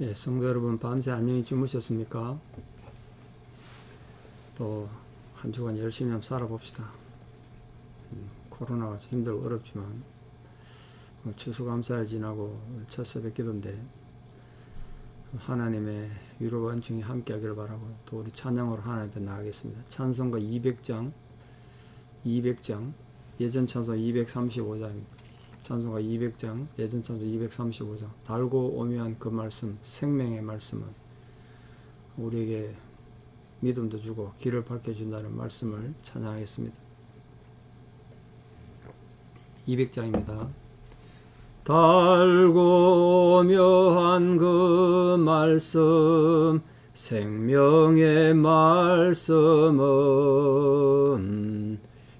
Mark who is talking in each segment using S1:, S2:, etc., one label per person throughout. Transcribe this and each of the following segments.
S1: 예, 성도 여러분 밤새 안녕히 주무셨습니까? 또 한 주간 열심히 한번 살아봅시다. 음, 코로나가 힘들고 어렵지만 어, 추수감사를 지나고 첫 새벽 기도인데 하나님의 위로와 은총이 함께 하기를 바라고 또 우리 찬양으로 하나님 앞에 나가겠습니다. 찬송가 200장 200장 예전 찬송 235장입니다. 찬송가 200장 예전 찬송 235장 달고 오묘한 그 말씀 생명의 말씀은 우리에게 믿음도 주고 길을 밝혀준다는 말씀을 찬양하겠습니다. 200장입니다. 달고 묘한 그 말씀 생명의 말씀은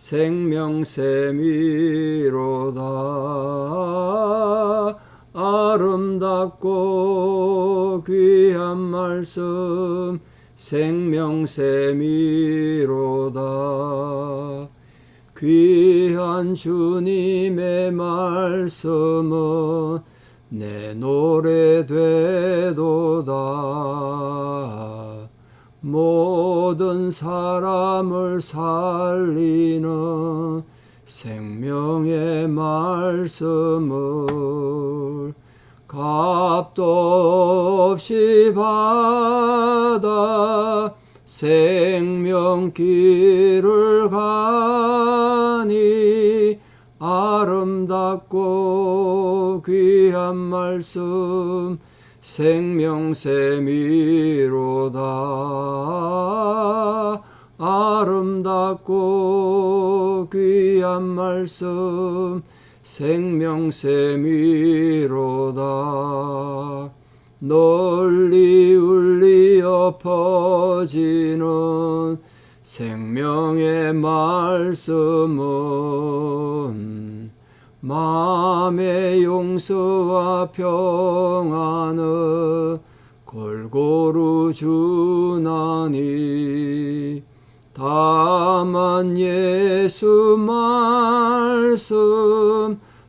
S1: 생명샘이로다. 아름답고 귀한 말씀 생명샘이로다. 귀한 주님의 말씀은 내 노래 되도 사람을 살리는 생명의 말씀을 값도 없이 받아 생명길을 가니 아름답고 귀한 말씀 생명샘이로다 아름답고 귀한 말씀 생명샘이로다. 널리 울리어 퍼지는 생명의 말씀은 마음의 용서와 평안을 골고루 주나니 다만 예수 말씀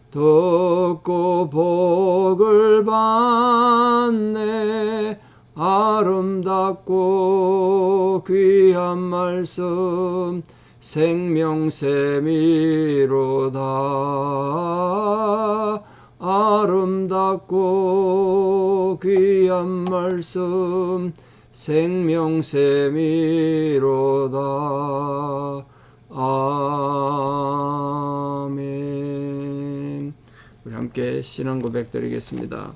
S1: 듣고 복을 받네 아름답고 귀한 말씀 생명샘이로다. 아름답고 귀한 말씀 생명샘이로다 아멘 우리 함께 신앙 고백 드리겠습니다.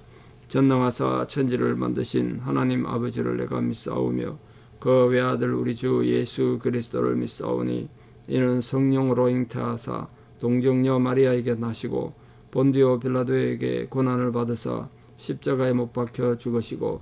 S1: 전능하사 천지를 만드신 하나님 아버지를 내가 믿사오며 그 외아들 우리 주 예수 그리스도를 믿사오니 이는 성령으로 잉태하사 동정녀 마리아에게 나시고 본디오 빌라도에게 고난을 받으사 십자가에 못 박혀 죽으시고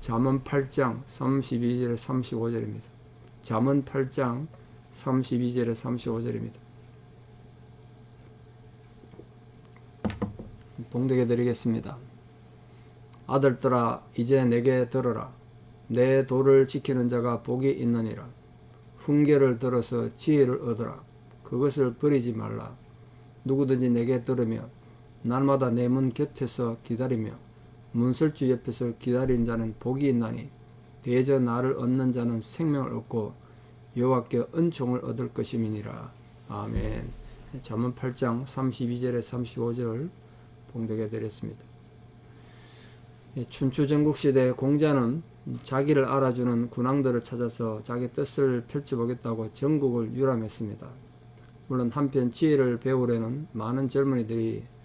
S1: 잠언 8장 32절에 35절입니다. 잠언 8장 32절에 35절입니다. 봉독해 드리겠습니다. 아들들아 이제 내게 들어라 내 도를 지키는 자가 복이 있느니라 훈계를 들어서 지혜를 얻으라 그것을 버리지 말라 누구든지 내게 들으며 날마다 내 문 곁에서 기다리며 문설주 옆에서 기다린 자는 복이 있나니 대저 나를 얻는 자는 생명을 얻고 여호와께 은총을 얻을 것임이니라 아멘 잠언 8장 32절에 35절 봉독해 드렸습니다. 춘추 전국 시대 공자는 자기를 알아주는 군왕들을 찾아서 자기 뜻을 펼쳐보겠다고 전국을 유람했습니다. 물론 한편 지혜를 배우려는 많은 젊은이들이 어,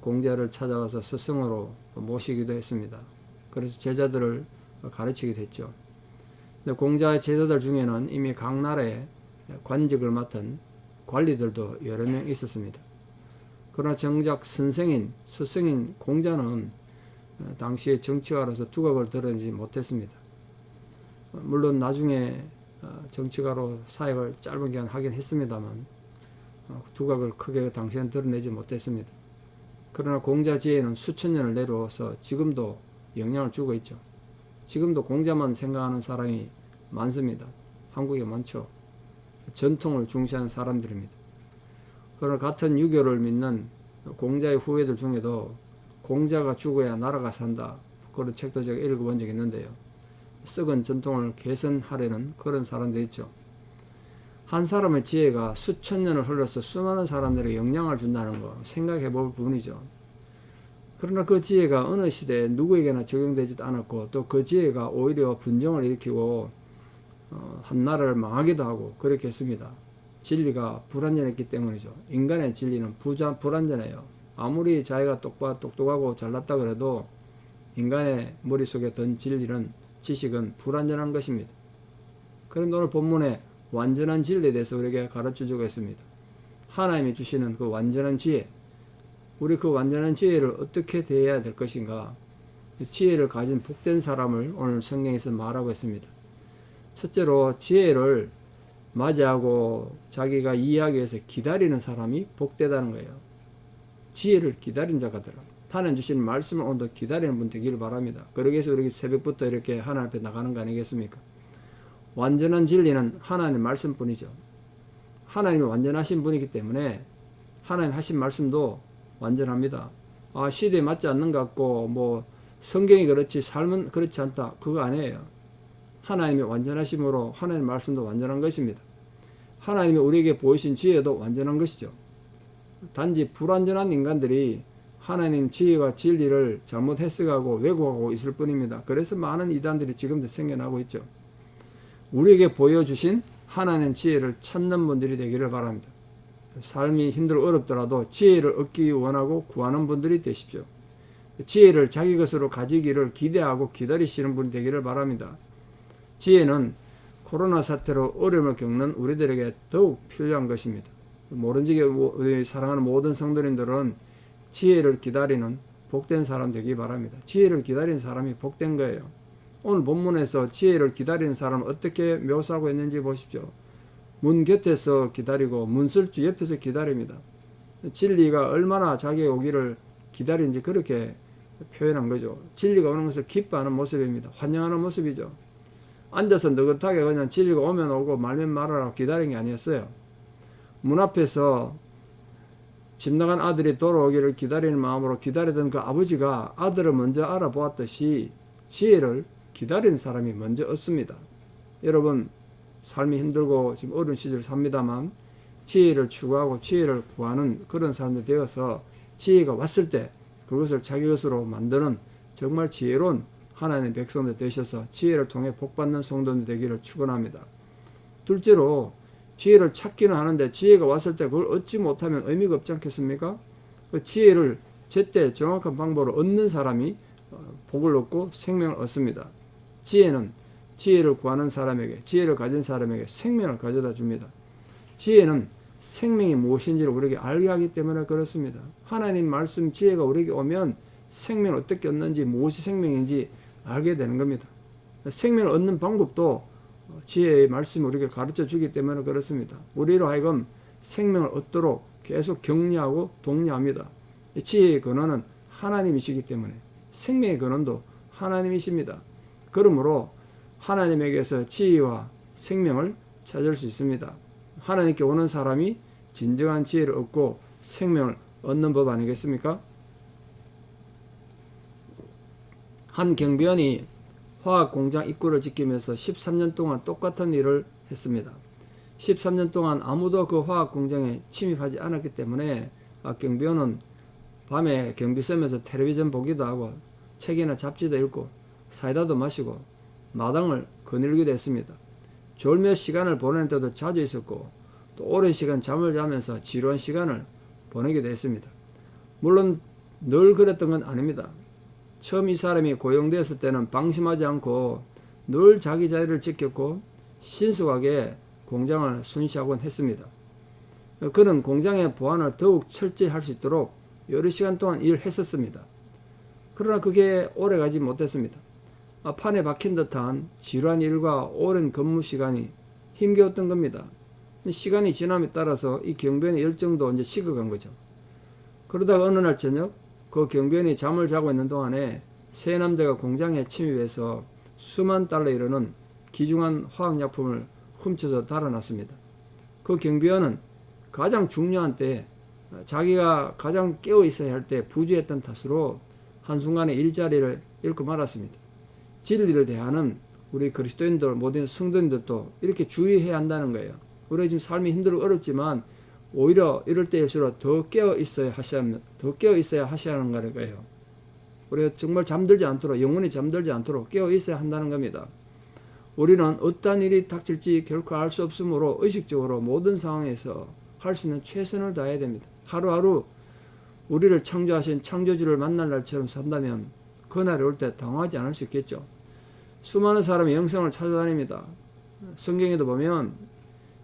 S1: 공자를 찾아와서 스승으로 모시기도 했습니다. 그래서 제자들을 가르치기도 했죠. 근데 공자의 제자들 중에는 이미 각 나라에 관직을 맡은 관리들도 여러 명 있었습니다. 그러나 정작 선생인, 스승인 공자는 어, 당시에 정치가로서 두각을 드러내지 못했습니다. 어, 물론 나중에 어, 정치가로 사역을 짧은 기간 하긴 했습니다만 어, 두각을 크게 당시엔 드러내지 못했습니다. 그러나 공자 지혜는 수천 년을 내려와서 지금도 영향을 주고 있죠. 지금도 공자만 생각하는 사람이 많습니다. 한국에 많죠. 전통을 중시하는 사람들입니다. 그러나 같은 유교를 믿는 공자의 후예들 중에도 공자가 죽어야 나라가 산다. 그런 책도 제가 읽어본 적이 있는데요. 썩은 전통을 개선하려는 그런 사람도 있죠. 한 사람의 지혜가 수천 년을 흘러서 수많은 사람들에게 영향을 준다는 거 생각해 볼 부분이죠. 그러나 그 지혜가 어느 시대에 누구에게나 적용되지도 않았고 또 그 지혜가 오히려 분정을 일으키고 어, 한 나라를 망하기도 하고 그렇게 했습니다. 진리가 불완전했기 때문이죠. 인간의 진리는 부자, 불완전해요. 아무리 자기가 똑바, 똑똑하고 잘났다 그래도 인간의 머릿속에 든 진리는 지식은 불완전한 것입니다. 그런데 오늘 본문에 완전한 진리에 대해서 우리에게 가르쳐 주고 있습니다. 하나님이 주시는 그 완전한 지혜, 우리 그 완전한 지혜를 어떻게 대해야 될 것인가, 지혜를 가진 복된 사람을 오늘 성경에서 말하고 있습니다. 첫째로 지혜를 맞이하고 자기가 이해하기 위해서 기다리는 사람이 복되다는 거예요. 지혜를 기다린 자가더라. 하나님 주시는 말씀을 오늘도 기다리는 분 되기를 바랍니다. 그러기 위해서 우리 새벽부터 이렇게 하나님 앞에 나가는 거 아니겠습니까? 완전한 진리는 하나님 말씀뿐이죠. 하나님이 완전하신 분이기 때문에 하나님 하신 말씀도 완전합니다. 아, 시대에 맞지 않는 것 같고, 뭐, 성경이 그렇지, 삶은 그렇지 않다. 그거 아니에요. 하나님이 완전하심으로 하나님 말씀도 완전한 것입니다. 하나님이 우리에게 보이신 지혜도 완전한 것이죠. 단지 불완전한 인간들이 하나님 지혜와 진리를 잘못 해석하고 왜곡하고 있을 뿐입니다. 그래서 많은 이단들이 지금도 생겨나고 있죠. 우리에게 보여주신 하나님 지혜를 찾는 분들이 되기를 바랍니다. 삶이 힘들고 어렵더라도 지혜를 얻기 원하고 구하는 분들이 되십시오. 지혜를 자기 것으로 가지기를 기대하고 기다리시는 분이 되기를 바랍니다. 지혜는 코로나 사태로 어려움을 겪는 우리들에게 더욱 필요한 것입니다. 모른지게 우리 사랑하는 모든 성도님들은 지혜를 기다리는 복된 사람 되기 바랍니다. 지혜를 기다리는 사람이 복된 거예요. 오늘 본문에서 지혜를 기다리는 사람은 어떻게 묘사하고 있는지 보십시오. 문 곁에서 기다리고 문설주 옆에서 기다립니다. 진리가 얼마나 자기의 오기를 기다리는지 그렇게 표현한 거죠. 진리가 오는 것을 기뻐하는 모습입니다. 환영하는 모습이죠. 앉아서 느긋하게 그냥 진리가 오면 오고 말면 말하라 기다린 게 아니었어요. 문 앞에서 집 나간 아들이 돌아오기를 기다리는 마음으로 기다리던 그 아버지가 아들을 먼저 알아보았듯이 지혜를 기다리는 사람이 먼저 얻습니다. 여러분 삶이 힘들고 지금 어려운 시절 삽니다만 지혜를 추구하고 지혜를 구하는 그런 사람들 되어서 지혜가 왔을 때 그것을 자기 것으로 만드는 정말 지혜로운 하나님의 백성들 되셔서 지혜를 통해 복받는 성도들 되기를 축원합니다. 둘째로 지혜를 찾기는 하는데 지혜가 왔을 때 그걸 얻지 못하면 의미가 없지 않겠습니까? 그 지혜를 제때 정확한 방법으로 얻는 사람이 어, 복을 얻고 생명을 얻습니다. 지혜는 지혜를 구하는 사람에게 지혜를 가진 사람에게 생명을 가져다 줍니다. 지혜는 생명이 무엇인지를 우리에게 알게 하기 때문에 그렇습니다. 하나님 말씀 지혜가 우리에게 오면 생명을 어떻게 얻는지 무엇이 생명인지 알게 되는 겁니다. 생명을 얻는 방법도 지혜의 말씀이 우리에게 가르쳐 주기 때문에 그렇습니다. 우리로 하여금 생명을 얻도록 계속 격려하고 독려합니다. 지혜의 근원은 하나님이시기 때문에 생명의 근원도 하나님이십니다. 그러므로 하나님에게서 지혜와 생명을 찾을 수 있습니다. 하나님께 오는 사람이 진정한 지혜를 얻고 생명을 얻는 법 아니겠습니까? 한 경비원이 화학 공장 입구를 지키면서 13년 동안 똑같은 일을 했습니다. 13년 동안 아무도 그 화학 공장에 침입하지 않았기 때문에 아, 경비원은 밤에 경비 쓰면서 텔레비전 보기도 하고 책이나 잡지도 읽고 사이다도 마시고 마당을 거닐기도 했습니다. 졸며 시간을 보내는 때도 자주 있었고 또또 오랜 시간 잠을 자면서 지루한 시간을 보내기도 했습니다. 물론 늘 그랬던 건 아닙니다. 처음 이 사람이 고용되었을 때는 방심하지 않고 늘 자기 자리를 지켰고 신속하게 공장을 순시하곤 했습니다. 그는 공장의 보안을 더욱 철저히 할 수 있도록 여러 시간 동안 일을 했었습니다. 그러나 그게 오래 가지 못했습니다. 아, 판에 박힌 듯한 지루한 일과 오랜 근무 시간이 힘겨웠던 겁니다. 시간이 지남에 따라서 이 경비원의 열정도 이제 식어간 거죠. 그러다가 어느 날 저녁 그 경비원이 잠을 자고 있는 동안에 세 남자가 공장에 침입해서 수만 달러 이르는 귀중한 화학약품을 훔쳐서 달아났습니다. 그 경비원은 가장 중요한 때 자기가 가장 깨어 있어야 할 때 부주했던 탓으로 한순간에 일자리를 잃고 말았습니다. 진리를 대하는 우리 그리스도인들 모든 성도인들도 이렇게 주의해야 한다는 거예요. 우리가 지금 삶이 힘들고 어렵지만 오히려 이럴 때일수록 더 깨어 있어야 하셔야 더 깨어 있어야 하셔야 하는 거예요. 우리가 정말 잠들지 않도록 영원히 잠들지 않도록 깨어 있어야 한다는 겁니다. 우리는 어떠한 일이 닥칠지 결코 알 수 없으므로 의식적으로 모든 상황에서 할 수 있는 최선을 다해야 됩니다. 하루하루 우리를 창조하신 창조주를 만날 날처럼 산다면 그날이 올 때 당황하지 않을 수 있겠죠. 수많은 사람이 영성을 찾아다닙니다. 성경에도 보면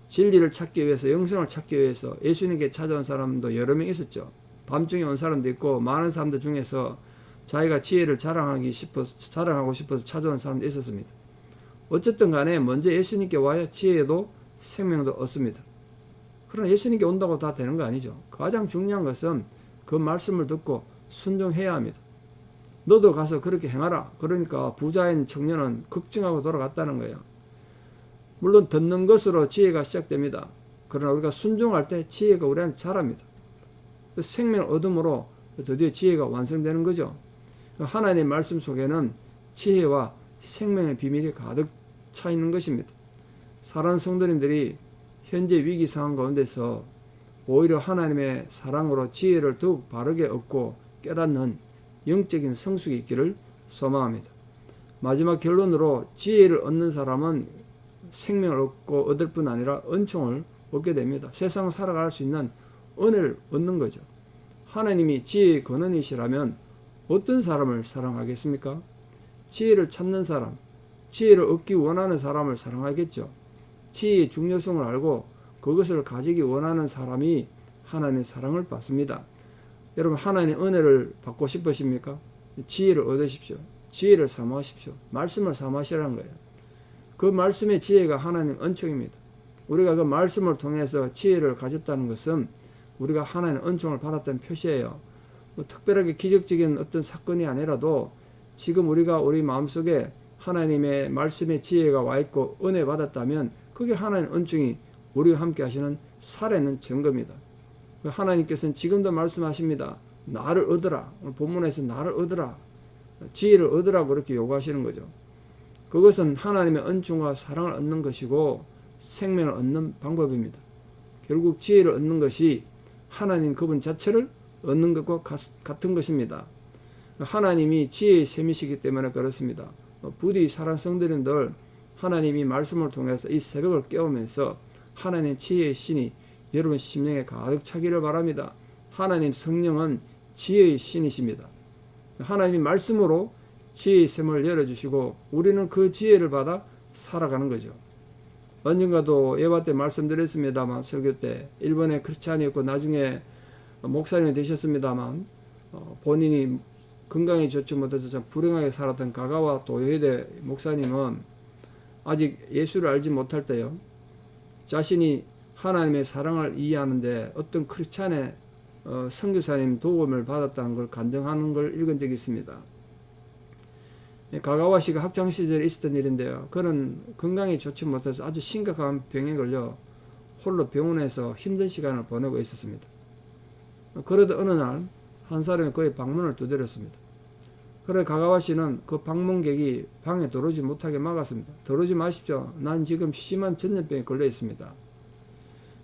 S1: 진리를 찾기 위해서 영성을 찾기 위해서 예수님께 찾아온 사람도 여러 명 있었죠. 밤중에 온 사람도 있고 많은 사람들 중에서 자기가 지혜를 자랑하기 싶어서 자랑하고 싶어서 찾아온 사람도 있었습니다. 어쨌든 간에 먼저 예수님께 와야 지혜도 생명도 얻습니다. 그러나 예수님께 온다고 다 되는 거 아니죠. 가장 중요한 것은 그 말씀을 듣고 순종해야 합니다. 너도 가서 그렇게 행하라. 그러니까 부자인 청년은 걱정하고 돌아갔다는 거예요. 물론 듣는 것으로 지혜가 시작됩니다. 그러나 우리가 순종할 때 지혜가 우리한테 자랍니다. 그 생명을 얻음으로 드디어 지혜가 완성되는 거죠. 하나님의 말씀 속에는 지혜와 생명의 비밀이 가득 차 있는 것입니다. 사랑하는 성도님들이 현재 위기 상황 가운데서 오히려 하나님의 사랑으로 지혜를 더욱 바르게 얻고 깨닫는 영적인 성숙이 있기를 소망합니다. 마지막 결론으로 지혜를 얻는 사람은 생명을 얻고 얻을 뿐 아니라 은총을 얻게 됩니다. 세상 살아갈 수 있는 은혜를 얻는 거죠. 하나님이 지혜의 근원이시라면 어떤 사람을 사랑하겠습니까? 지혜를 찾는 사람, 지혜를 얻기 원하는 사람을 사랑하겠죠. 지혜의 중요성을 알고 그것을 가지기 원하는 사람이 하나님의 사랑을 받습니다. 여러분 하나님의 은혜를 받고 싶으십니까? 지혜를 얻으십시오. 지혜를 사모하십시오. 말씀을 사모하시라는 거예요. 그 말씀의 지혜가 하나님 은총입니다. 우리가 그 말씀을 통해서 지혜를 가졌다는 것은 우리가 하나님의 은총을 받았다는 표시예요. 뭐 특별하게 기적적인 어떤 사건이 아니라도 지금 우리가 우리 마음속에 하나님의 말씀의 지혜가 와 있고 은혜 받았다면 그게 하나님 은총이 우리와 함께 하시는 살아있는 증거입니다. 하나님께서는 지금도 말씀하십니다. 나를 얻으라. 본문에서 나를 얻으라. 지혜를 얻으라고 그렇게 요구하시는 거죠. 그것은 하나님의 은총과 사랑을 얻는 것이고 생명을 얻는 방법입니다. 결국 지혜를 얻는 것이 하나님 그분 자체를 얻는 것과 같은 것입니다. 하나님이 지혜의 셈이시기 때문에 그렇습니다. 부디 사랑 성도님들 하나님이 말씀을 통해서 이 새벽을 깨우면서 하나님 지혜의 신이 여러분 심령에 가득 차기를 바랍니다. 하나님 성령은 지혜의 신이십니다. 하나님이 말씀으로 지혜의 샘을 열어주시고 우리는 그 지혜를 받아 살아가는 거죠. 언젠가도 예화 때 말씀드렸습니다만 설교 때 일본에 크리스찬이었고 나중에 목사님이 되셨습니다만 어, 본인이 건강이 좋지 못해서 참 불행하게 살았던 가가와 도요히데 목사님은 아직 예수를 알지 못할 때요 자신이 하나님의 사랑을 이해하는데 어떤 크리스찬의 어, 선교사님 도움을 받았다는 걸 간증하는 걸 읽은 적이 있습니다. 가가와 씨가 학창 시절에 있었던 일인데요. 그는 건강이 좋지 못해서 아주 심각한 병에 걸려 홀로 병원에서 힘든 시간을 보내고 있었습니다. 그러다 어느 날 한 사람이 그의 방문을 두드렸습니다. 그래 가가와 씨는 그 방문객이 방에 들어오지 못하게 막았습니다. 들어오지 마십시오. 난 지금 심한 전염병에 걸려 있습니다.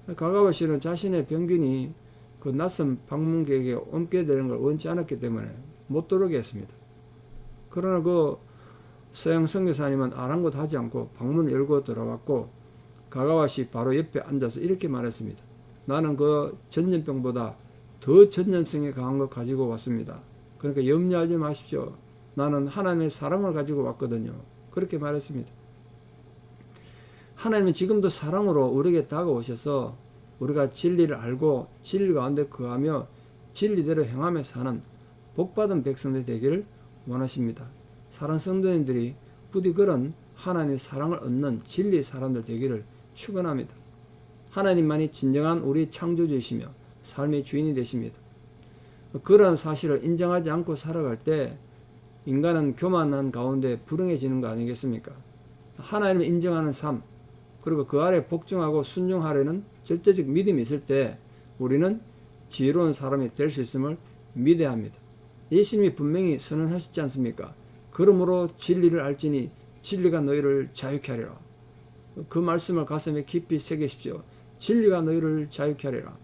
S1: 가가와 씨는 자신의 병균이 그 낯선 방문객에게 옮게 되는 걸 원치 않았기 때문에 못 들어오게 했습니다. 그러나 그 서양 선교사님은 아랑곳하지 않고 방문을 열고 들어왔고 가가와시 바로 옆에 앉아서 이렇게 말했습니다. 나는 그 전염병보다 더 전염성이 강한 것 가지고 왔습니다. 그러니까 염려하지 마십시오. 나는 하나님의 사랑을 가지고 왔거든요. 그렇게 말했습니다. 하나님은 지금도 사랑으로 우리에게 다가오셔서 우리가 진리를 알고 진리 가운데 거하며 진리대로 행하며 사는 복받은 백성들이 되기를 원하십니다. 사랑 성도님들이 부디 그런 하나님의 사랑을 얻는 진리의 사람들 되기를 축원합니다. 하나님만이 진정한 우리 창조주이시며 삶의 주인이 되십니다. 그런 사실을 인정하지 않고 살아갈 때 인간은 교만한 가운데 불행해지는 거 아니겠습니까? 하나님을 인정하는 삶, 그리고 그 아래 복종하고 순종하려는 절대적 믿음이 있을 때 우리는 지혜로운 사람이 될 수 있음을 믿어야 합니다. 예수님이 분명히 선언하셨지 않습니까? 그러므로 진리를 알지니 진리가 너희를 자유케 하리라. 그 말씀을 가슴에 깊이 새기십시오. 진리가 너희를 자유케 하리라.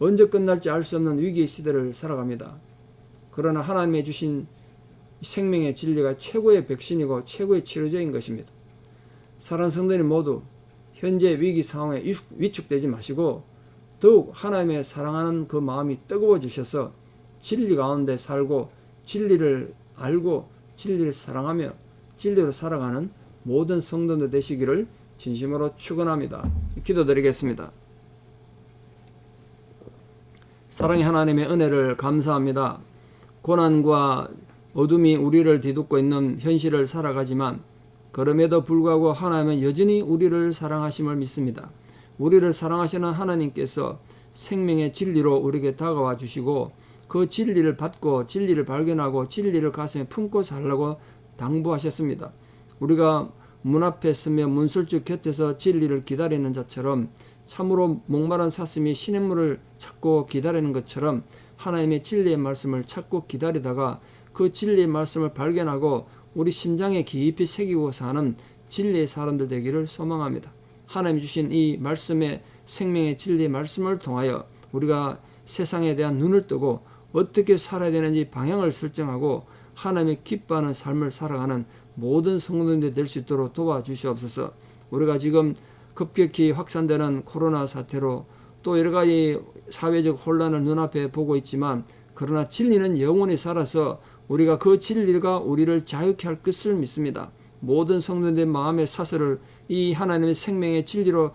S1: 언제 끝날지 알 수 없는 위기의 시대를 살아갑니다. 그러나 하나님의 주신 생명의 진리가 최고의 백신이고 최고의 치료제인 것입니다. 사랑 성도님 모두 현재 위기 상황에 위축되지 마시고 더욱 하나님의 사랑하는 그 마음이 뜨거워지셔서 진리 가운데 살고 진리를 알고 진리를 사랑하며 진리로 살아가는 모든 성도들 되시기를 진심으로 축원합니다. 기도드리겠습니다. 사랑의 하나님의 은혜를 감사합니다. 고난과 어둠이 우리를 뒤덮고 있는 현실을 살아가지만 그럼에도 불구하고 하나님은 여전히 우리를 사랑하심을 믿습니다. 우리를 사랑하시는 하나님께서 생명의 진리로 우리에게 다가와 주시고 그 진리를 받고 진리를 발견하고 진리를 가슴에 품고 살라고 당부하셨습니다. 우리가 문 앞에 서며 문술주 곁에서 진리를 기다리는 자처럼 참으로 목마른 사슴이 시냇물을 찾고 기다리는 것처럼 하나님의 진리의 말씀을 찾고 기다리다가 그 진리의 말씀을 발견하고 우리 심장에 깊이 새기고 사는 진리의 사람들 되기를 소망합니다. 하나님 주신 이 말씀의 생명의 진리의 말씀을 통하여 우리가 세상에 대한 눈을 뜨고 어떻게 살아야 되는지 방향을 설정하고 하나님의 기뻐하는 삶을 살아가는 모든 성도들이 될수 있도록 도와주시옵소서. 우리가 지금 급격히 확산되는 코로나 사태로 또 여러 가지 사회적 혼란을 눈앞에 보고 있지만 그러나 진리는 영원히 살아서 우리가 그 진리가 우리를 자유케 할 것을 믿습니다. 모든 성도들의 마음의 사슬을 이 하나님의 생명의 진리로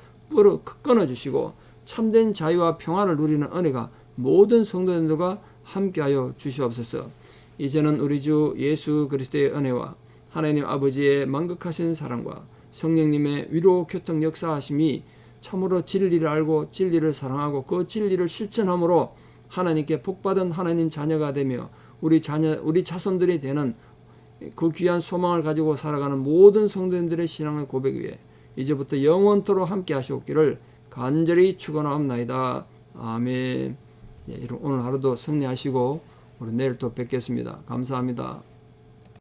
S1: 끊어주시고 참된 자유와 평안을 누리는 은혜가 모든 성도들과 함께하여 주시옵소서. 이제는 우리 주 예수 그리스도의 은혜와 하나님 아버지의 만극하신 사랑과 성령님의 위로 교통 역사하심이 참으로 진리를 알고 진리를 사랑하고 그 진리를 실천함으로 하나님께 복받은 하나님 자녀가 되며 우리 자녀 우리 자손들이 되는 그 귀한 소망을 가지고 살아가는 모든 성도님들의 신앙의 고백 위에 이제부터 영원토록 함께 하시옵기를 간절히 축원하옵나이다. 아멘. 예, 오늘 하루도 승리하시고 우리 내일 또 뵙겠습니다. 감사합니다.